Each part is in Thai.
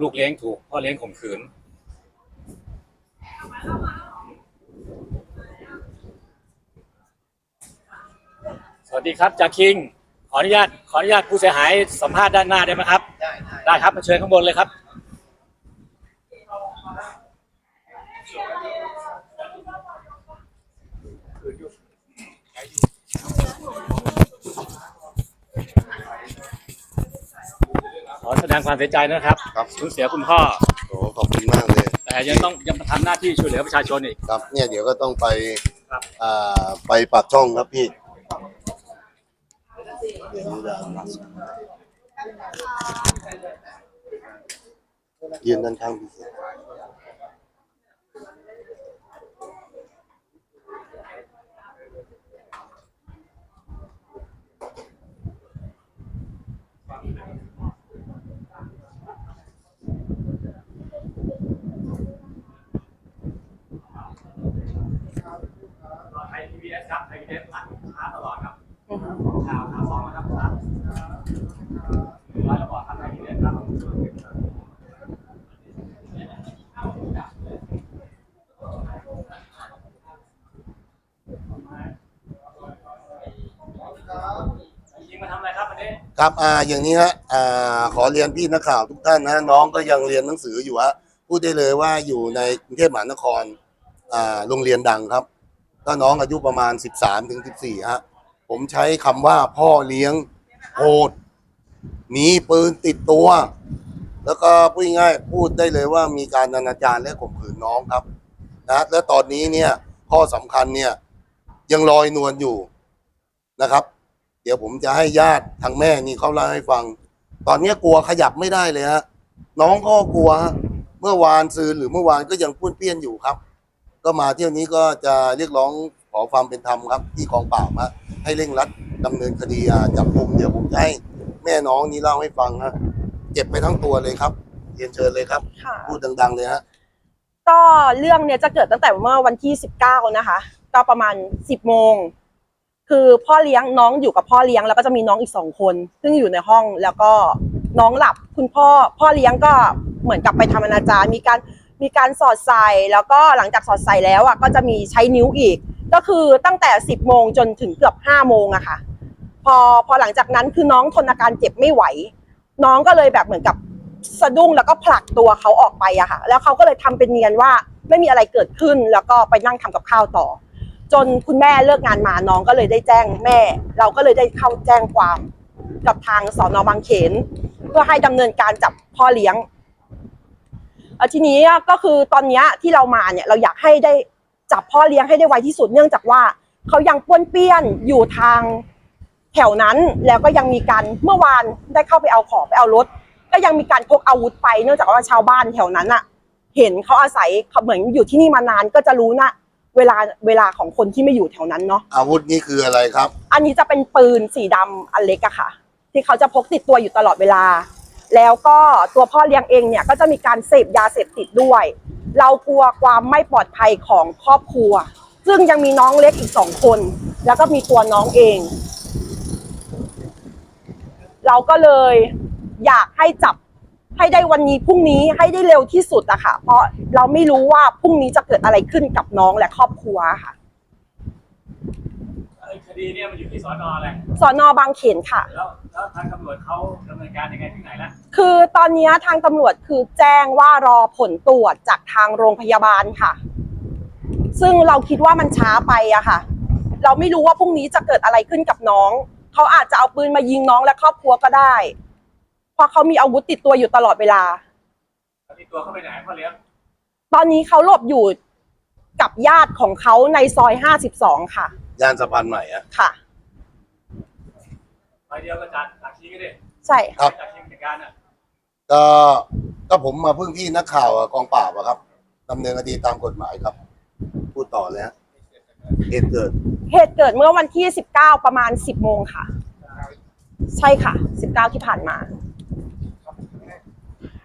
ลูกเลี้ยงถูกพ่อเลี้ยงข่มขืน สวัสดีครับจากคิง ขออนุญาตขออนุญาตผู้เสียหายสัมภาษณ์ด้านหน้าได้ไหมครับ ได้ได้ได้ครับมาเชิญข้างบนเลยครับ ดงความเสียใจนะครับครับ สูญเสียคุณพ่อโอ้ขอบคุณมากเลยแต่ยังต้องยังทำหน้าที่ช่วยเหลือประชาชนอีก ครับเนี่ยเดี๋ยวก็ต้องไปครับ อ่าไปปากช่องครับพี่เดี๋ยวนี้ได้ยืนด้านข้างพี่สิไทยพีบีเอสครับไทยพีบีเอสรักลูกค้าตลอดครับข่าวข่าวสองนะครับครับร้อยระบอก ครับอ่าอย่างนี้ฮะอ่าขอเรียนพี่นักข่าวทุกท่านนะน้องก็ยังเรียนหนังสืออยู่ฮะพูดได้เลยว่าอยู่ในกรุงเทพมหานครอ่าโรงเรียนดังครับก็น้องอายุประมาณ 13ถึง14ฮะผมใช้คำว่าพ่อเลี้ยงโหด มีปืนติดตัว แล้วก็พูดง่ายๆพูดได้เลยว่ามีการอนาจารและข่มขืนน้องครับนะและตอนนี้เนี่ยข้อสำคัญเนี่ยยังลอยนวลอยู่นะครับ เดี๋ยวผมจะให้ญาติทางแม่นี่เขาเล่าให้ฟัง ตอนนี้กลัวขยับไม่ได้เลยฮะน้องก็กลัวเมื่อวานซืนหรือเมื่อวานก็ยังป้วนเปี้ยนอยู่ครับ ก็มาเที่ยวนี้ก็จะเรียกร้องขอความเป็นธรรมครับ ที่กองปราบฮะให้เร่งรัดดำเนินคดีจับกลุ่มเดี๋ยวผมจะให้ ม่น้องนี่เล่าให้ฟังฮะเจ็บไปทั้งตัวเลยครับเรียนเชิญเลยครับ ค่ะ พูดดัง ๆ เลยฮะก็เรื่องเนี้ยจะเกิดตั้งแต่เมื่อวันที่19นะคะก็ประมาณ10โมง คือพ่อเลี้ยงน้องอยู่กับพ่อเลี้ยงแล้วก็จะมีน้องอีกสองคน ซึ่งอยู่ในห้องแล้วก็น้องหลับคุณพ่อพ่อเลี้ยงก็เหมือนกับไปทำอนาจารมีการมีการสอดใส่แล้วก็หลังจากสอดใส่แล้วอะก็จะมีใช้นิ้วอีก ก็คือตั้งแต่ 10โมงจนถึงเกือบ5โมงอะค่ะพ อพอหลังจากนั้นคือน้องทนอาการเจ็บไม่ไหว น้องก็เลยแบบเหมือนกับสะดุ้งแล้วก็ผลักตัวเขาออกไปอะค่ะแล้วเขาก็เลยทำเป็นเนียนว่าไม่มีอะไรเกิดขึ้นแล้วก็ไปนั่งทำกับข้าวต่อ จนคุณแม่เลิกงานมาน้องก็เลยได้แจ้งแม่ เราก็เลยได้เข้าแจ้งความกับทางสอนอบางเขน เพื่อให้ดำเนินการจับพ่อเลี้ยงทีนี้ก็คือตอนนี้ที่เรามาเนี่ยเราอยากให้ได้จับพ่อเลี้ยงให้ได้ไวที่สุดเนื่องจากว่าเขายังป้วนเปี้ยนอยู่ทาง แถวนั้นแล้วก็ยังมีการเมื่อวานได้เข้าไปเอาของไปเอารถ ก็ยังมีการพกอาวุธไปเนื่องจากว่าชาวบ้านแถวนั้นอะเห็นเขาอาศัยเขาเหมือนอยู่ที่นี่มานานก็จะรู้นะเวลาเวลาของคนที่ไม่อยู่แถวนั้นเนาะอาวุธนี่คืออะไรครับ อันนี้จะเป็นปืนสีดำอันเล็กอะค่ะ ที่เขาจะพกติดตัวอยู่ตลอดเวลา แล้วก็ตัวพ่อเลี้ยงเองเนี่ยก็จะมีการเสพยาเสพติดด้วย เรากลัวความไม่ปลอดภัยของครอบครัว ซึ่งยังมีน้องเล็กอีกสองคน แล้วก็มีตัวน้องเอง เราก็เลยอยากให้จับให้ได้วันนี้พรุ่งนี้ให้ได้เร็วที่สุดอะค่ะ เพราะเราไม่รู้ว่าพรุ่งนี้จะเกิดอะไรขึ้นกับน้องและครอบครัวค่ะไอ้คดีเนี่ยมันอยู่ที่สอนอแหละสอนอบางเขนค่ะ แล้วแล้วทางตำรวจเขาดำเนินการยังไงถึงไหนแล้วคือตอนนี้ทางตำรวจคือแจ้งว่ารอผลตรวจจากทางโรงพยาบาลค่ะ ซึ่งเราคิดว่ามันช้าไปอะค่ะ เราไม่รู้ว่าพรุ่งนี้จะเกิดอะไรขึ้นกับน้อง เขาอาจจะเอาปืนมายิงน้องและครอบครัวก็ได้ เพราะเขามีอาวุธติดตัวอยู่ตลอดเวลาตอนนี้ตัวเขาไปไหนพ่อเลี้ยงตอนนี้เขาหลบอยู่กับญาติของเขาในซอย52ค่ะ ย่านสะพานใหม่อะค่ะ ไปเดียวก็จัดจากทีก็ดิใช่ครับจากทีมจัดการอะก็ก็ผมมาพึ่งพี่นักข่าวอะกองปราบอะครับดำเนินคดีตามกฎหมายครับ พูดต่อเลยฮะเหตุเกิด เหตุเกิดเมื่อวันที่ 19 ประมาณ 10 โมงค่ะ ใช่ค่ะ 19 ที่ผ่านมา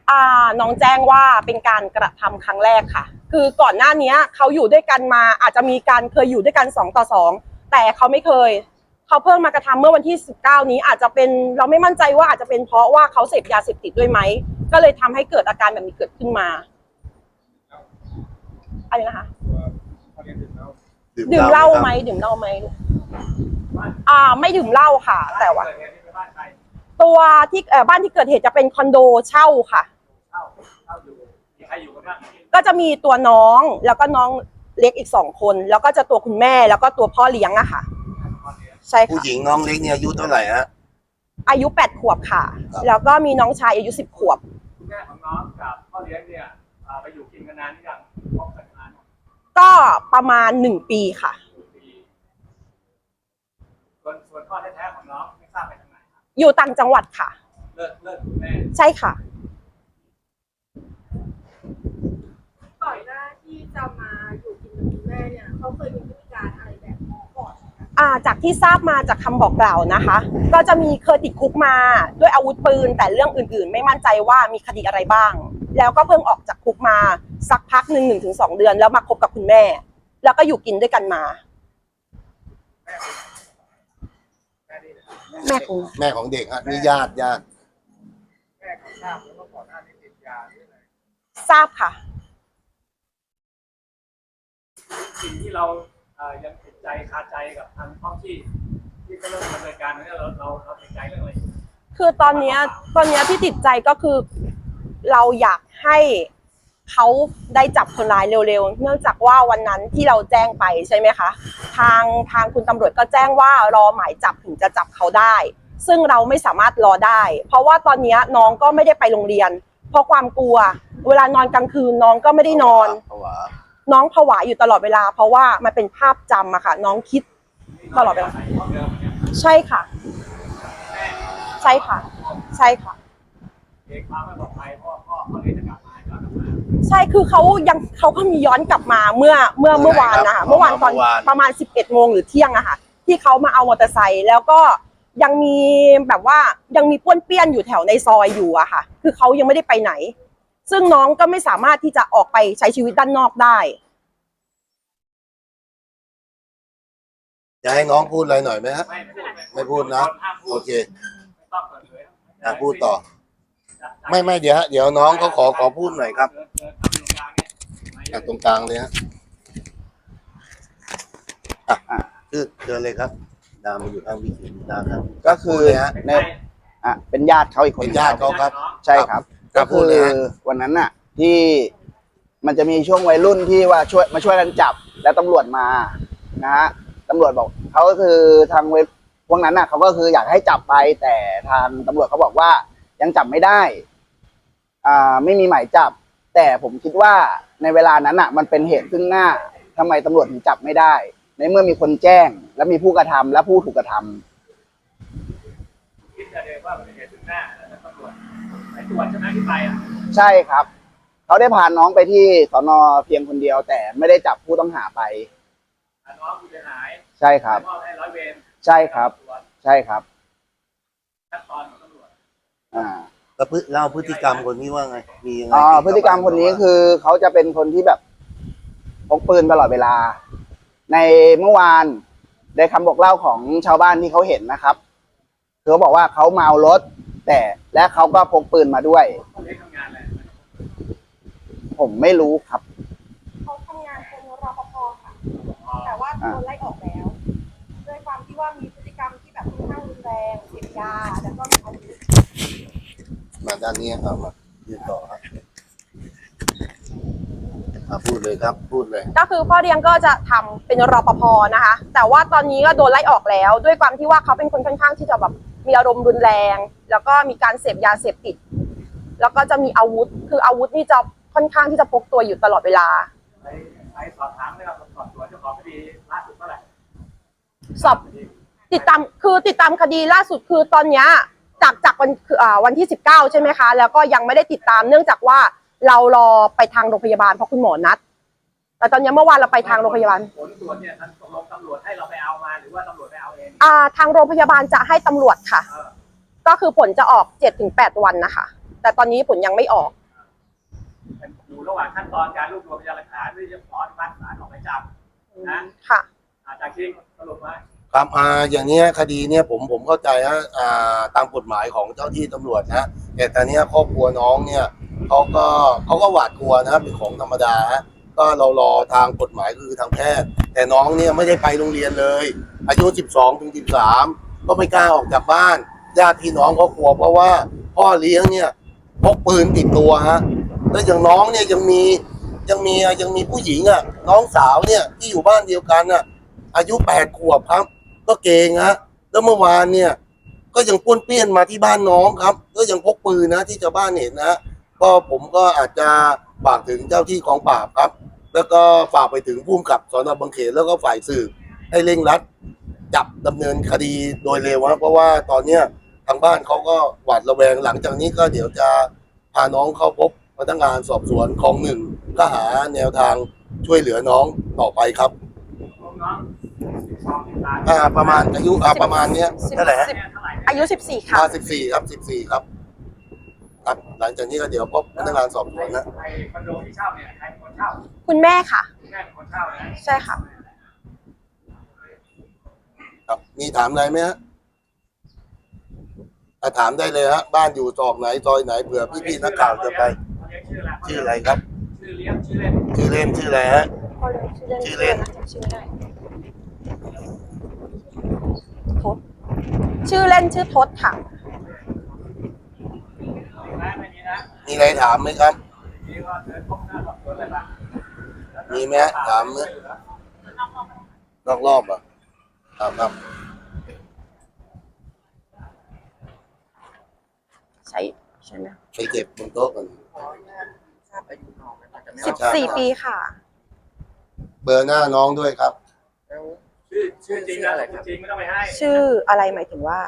อ่าน้องแจ้งว่าเป็นการกระทำครั้งแรกค่ะ คือก่อนหน้านี้เขาอยู่ด้วยกันมาอาจจะมีการเคยอยู่ด้วยกัน 2 ต่อ 2 แต่เขาไม่เคย เขาเพิ่งมากระทำเมื่อวันที่ 19 นี้อาจจะเป็นเราไม่มั่นใจว่าอาจจะเป็นเพราะว่าเขาเสพยาเสพติดด้วยไหม ก็เลยทำให้เกิดอาการแบบนี้เกิดขึ้นมาอะไรนะคะ ดื่มเหล้าไหมดื่มเหล้าไหมอ่า ไม่ดื่มเหล้าค่ะ แต่ว่าเกิดเหตุที่บ้านใครตัวที่เอ่อบ้านที่เกิดเหตุจะเป็นคอนโดเช่าค่ะเช่าเช่าอยู่มีใครอยู่กันบ้างก็จะมีตัวน้องแล้วก็น้องเล็กอีกสองคน แล้วก็จะตัวคุณแม่แล้วก็ตัวพ่อเลี้ยงอะค่ะตอนนี้ใช่ผู้ค่ะหญิงน้องเล็กเนี่ยอายุเท่าไหร่ฮะอายุแปดขวบค่ะครับแล้วก็มีน้องชายอายุสิบขวบคุณแม่ของน้องกับพ่อเลี้ยงเนี่ยอ่าไปอยู่กินกันนานหรือยังพบ กันนานก็ประมาณหนึ่งปีค่ะหนึ่งปีส่วนส่วนพ่อแท้ๆของน้องไม่ทราบไปทางไหนครับอยู่ต่างจังหวัดค่ะ เลิกเลิกคุณแม่ใช่ค่ะ ก่อนหน้าที่จะมาอยู่กินกับคุณแม่เนี่ยเขาเคยมีพฤติการอะไรแบบนี้ก่อนไหมคะอ่าจากที่ทราบมาจากคำบอกกล่าวนะคะ ก็จะมีเคยติดคุกมาด้วยอาวุธปืน แต่เรื่องอื่นๆ ไม่มั่นใจว่ามีคดีอะไรบ้าง แล้วก็เพิ่งออกจากคุกมาสักพักหนึ่งหนึ่งถึงสองเดือน แล้วมาคบกับคุณแม่ แล้วก็อยู่กินด้วยกันมา แม่นี่นะแม่คงแม่ของเด็กฮะนี่ญาติญาติแม่ของทราบแล้วก็ก่อนหน้านี้ติดยาหรืออะไรทราบค่ะ สิ่งที่เราเอ่อยังติดใจคาใจกับทางท้องที่ที่เขาเริ่มดำเนินการเนี่ยเราเราเราติดใจเรื่องอะไรอยู่คือตอนเนี้ยตอนเนี้ยที่ติดใจก็คือ เราอยากให้เขาได้จับคนร้ายเร็วๆ เนื่องจากว่าวันนั้นที่เราแจ้งไปใช่ไหมคะ ทางทางคุณตำรวจก็แจ้งว่ารอหมายจับถึงจะจับเขาได้ ซึ่งเราไม่สามารถรอได้ เพราะว่าตอนเนี้ยน้องก็ไม่ได้ไปโรงเรียน เพราะความกลัว เวลานอนกลางคืนน้องก็ไม่ได้นอนผวาน้องผวาอยู่ตลอดเวลา เพราะว่ามันเป็นภาพจำอะค่ะ น้องคิดตลอดเวลาใส่ห้องเดิมเนี่ยใช่ค่ะแม่ใช่ค่ะ ใช่ค่ะ เองความไม่ปลอดภัยเพราะว่าพ่อเขาเลยจะกลับมาย้อนกลับมาใช่คือเขายังเขาก็มีย้อนกลับมาเมื่อเมื่อเมื่อวานนะคะเมื่อวานตอนประมาณ 11โมงหรือเที่ยงอะค่ะที่เขามาเอามอเตอร์ไซค์แล้วก็ยังมีแบบว่ายังมีป้วนเปี้ยนอยู่แถวในซอยอยู่อะค่ะ คือเขายังไม่ได้ไปไหน ซึ่งน้องก็ไม่สามารถที่จะออกไปใช้ชีวิตด้านนอกได้จะให้น้องพูดอะไรหน่อยไหมฮะไม่พูดไม่พูดนะห้ามพูโอดเคไม่ต้องเปิดเผย อะพูดต่อ ไม่ไม่เดี๋ยวฮะเดี๋ยวน้องเขาขอขอพูดหน่อยครับเดินเดินทางตรงกลางเนี่ยไม่จากตรงกลางเลยฮะอะคือเชิญเลยครับ ดามมาอยู่ทางวิถีนะครับ ก็คือพูดเลยฮะในอะเป็นญาติเขาอีกคนเป็นญาติเขาครับ ใช่ครับครัก็บพูคืดอเลยฮะวันนั้นน่ะ ที่มันจะมีช่วงวัยรุ่นที่ว่าช่วยมาช่วยกันจับ แล้วตำรวจมานะฮะตำรวจบอกเขาก็คือทางเว็บพวกนั้นน่ะเขาก็คืออยากให้จับไปแต่ทางตำรวจเขาบอกว่า ยังจับไม่ได้อ่าไม่มีหมายจับ แต่ผมคิดว่าในเวลานั้นอะ มันเป็นเหตุซึ่งหน้าทำไมตำรวจถึงจับไม่ได้ ในเมื่อมีคนแจ้ง และมีผู้กระทำและผู้ถูกกระทำคิดจะเดินว่ามันเป็นเหตุซึ่งหน้าแล้วตำรวจไปตรวจใช่ไหมที่ไปอะใช่ครับเขาได้พาน้องไปที่สอนอเพียงคนเดียว แต่ไม่ได้จับผู้ต้องหาไปอะน้องผู้เสียหาย ใช่ครับมอบให้ร้อยเวรใช่ครับตวจใช่ครับขั้นตอนข องตำรวจอ่าแล้วพฤเล่าพฤติกรรมคนนี้ว่าไง มียังไงอ๋อพฤติกรรมคนนี้คือเขาจะเป็นคนที่แบบพกปืนตลอดเวลา ในเมื่อวานได้คำบอกเล่าของชาวบ้านที่เขาเห็นนะครับคือเขาบอกว่าเขาเมารถ แต่และเขาก็พกปืนมาด้วยเขาเรียกทำงานอะไรผมไม่รู้ครับ เขาทำงานเป็นรปภค่ะ แต่ว่าโดนไล่ออกแล้ว ด้วยความที่ว่ามีพฤติกรรมที่แบบค่อนข้างรุนแรงเสพยา แล้วก็มีอาวุธ มา ด้านนี้ครับมายืนต่อครับอะพูดเลยครับพูดเลย ก็คือพ่อเลี้ยงก็จะทำเป็นรปภนะคะ แต่ว่าตอนนี้ก็โดนไล่ออกแล้ว ด้วยความที่ว่าเขาเป็นคนค่อนข้างที่จะแบบมีอารมณ์รุนแรง แล้วก็มีการเสพยาเสพติด แล้วก็จะมีอาวุธ คืออาวุธนี่จะค่อนข้างที่จะพกตัวอยู่ตลอดเวลา ไปไปสอบถามนะครับสอบสวนเจ้าของคดีล่าสุดเท่าไหร่สอบ ติดตามคือติดตามคดีล่าสุดคือตอนเนี้ย จากจากวันคืออ่าวันที่ 19 ใช่ไหมคะ แล้วก็ยังไม่ได้ติดตามเนื่องจากว่าเรารอไปทางโรงพยาบาลเพราะคุณหมอนัด แต่ตอนเนี้ยเมื่อวานเราไปทางโรงพยาบาลผลตรวจเนี่ยท่านตกลงตำรวจให้เราไปเอามาหรือว่าตำรวจไปเอาเองอ่าทางโรงพยาบาลจะให้ตำรวจค่ะเออก็คือผลจะออก7-8วันนะคะ แต่ตอนนี้ผลยังไม่ออกอยู่ระหว่างขั้นตอนการรวบรวมพยานหลักฐานเพื่อจะขออนุมัติศาลออกหมายจับนะค่ะอาจารย์คิงสรุปว่า ครับอ่าอย่างเนี้ยคดีเนี่ยผมผมเข้าใจฮะอ่าตามกฎหมายของเจ้าที่ตำรวจนะแต่ตอนเนี้ยครอบครัวน้องเนี่ยเขาก็เขาก็หวาดกลัวนะเป็นของธรรมดาฮะก็เรารอทางกฎหมายคือทางแพทย์ แต่น้องเนี่ยไม่ได้ไปโรงเรียนเลย อายุ 12ถึง13 ก็ไม่กล้าออกจากบ้านญาติพี่น้องเขากลัวเพราะว่าพ่อเลี้ยงเนี่ยพกปืนติดตัวฮะแล้วอย่างน้องเนี่ยยังมียังมียังมีผู้หญิงอะน้องสาวเนี่ยที่อยู่บ้านเดียวกันอะอายุแปดขวบครับ ก็เกรงฮะแล้วเมื่อวานเนี่ย ก็ยังป้วนเปี้ยนมาที่บ้านน้องครับ ก็ยังพกปืนนะที่ชาวบ้านเห็นนะก็ผมก็อาจจะฝากถึงเจ้าที่กองปราบครับ แล้วก็ฝากไปถึงผู้กำกับสอนอบางเขนแล้วก็ฝ่ายสืบให้เร่งรัด จับดำเนินคดีโดยเร็วนะเพราะว่าตอนเนี้ยทางบ้านเขาก็หวาดระแวงหลังจากนี้ก็เดี๋ยวจะพาน้องเข้าพบพนักงานสอบสวนของหนึ่งก็หาแนวทางช่วยเหลือน้องต่อไปครับ องๆสองสิบสามอ่าประมาณอายุอ่าประมาณเนี้ยเท่าไหร่ฮะ สิบเนี่ยเท่าไหร่อายุสิบสี่ค่ะอ่าสิบสี่ครับสิบสี่ครับครับ หลังจากนี้ก็เดี๋ยวพบพนักงานสอบสวนนะไอ้คอนโดที่เช่าเนี่ยใครเป็นคนเช่าคุณแม่ค่ะแม่เป็นคนเช่านะใช่ค่ะ ครับ มีถามอะไรไหมฮะอะถามได้เลยฮะ บ้านอยู่ซอกไหนซอยไหนเผื่อพี่ๆนักข่าวจะไปชื่ออะไรครับ ชื่อเลี้ยงชื่อเล่นชื่อเล่นชื่ออะไรฮะ ชื่ชื่อเล่นชื่อได้ทศ ชื่อเล่นชื่อทศค่ะนะไม่มีนะมีอะไรถามไหมครับ มีว่าเดินพบหน้าสอบสวนอะไรบ้างมีไหมฮะถามไหมนอกรอบอะถามครับ ใช่ใช่ไหมไปเก็บบนโต๊ะกันสิบสี่ปีค่ะ เบอร์หน้าน้องด้วยครับ ชื่อชื่อจริงนะแต่จริงไม่ต้องไปให้ชื่ออะไรหมายถึงว่า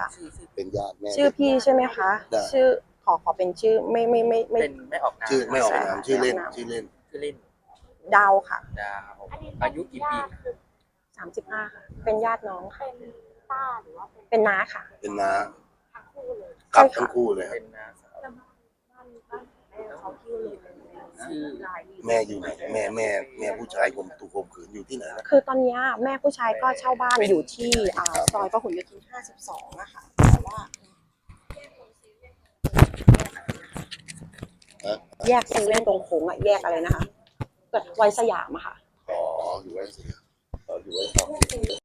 เป็นญาติแม่ชื่อพี่ใช่ไหมคะ ได้ ชื่อขอขอเป็นชื่อไม่ไม่ไม่ไม่เป็นไม่ออกนามชื่อไม่ออกนามชื่อเล่นไม่ออกนามชื่อเล่น ชื่อเล่นดาวค่ะดาวอายุกี่ปีสามสิบห้าค่ะ เป็นญาติน้องค่ะเป็นป้าหรือว่าเป็นเป็นน้าค่ะ เป็นน้าทั้งคู่เลยครับใช่ค่ะทั้งคู่เลยครับเป็นนาสาวแต่บ้านบ้านแม่เขาที่เลย เป็นชื่อลายแม่อยู่ไหนแม่แม่แม่ผู้ชายผมถูกข่มขืนอยู่ที่ไหนนะคือตอนเนี้ยแม่ผู้ชายก็เช่าบ้านอยู่ที่อ่าซอยพหลโยธิน 52นะคะแต่ว่าฮะแยกเซเว่นตรงโค้งอะแยกอะไรนะคะไว้สยามอะค่ะ อ๋ออยู่ไว้สิอ๋ออยู่ไว้สอง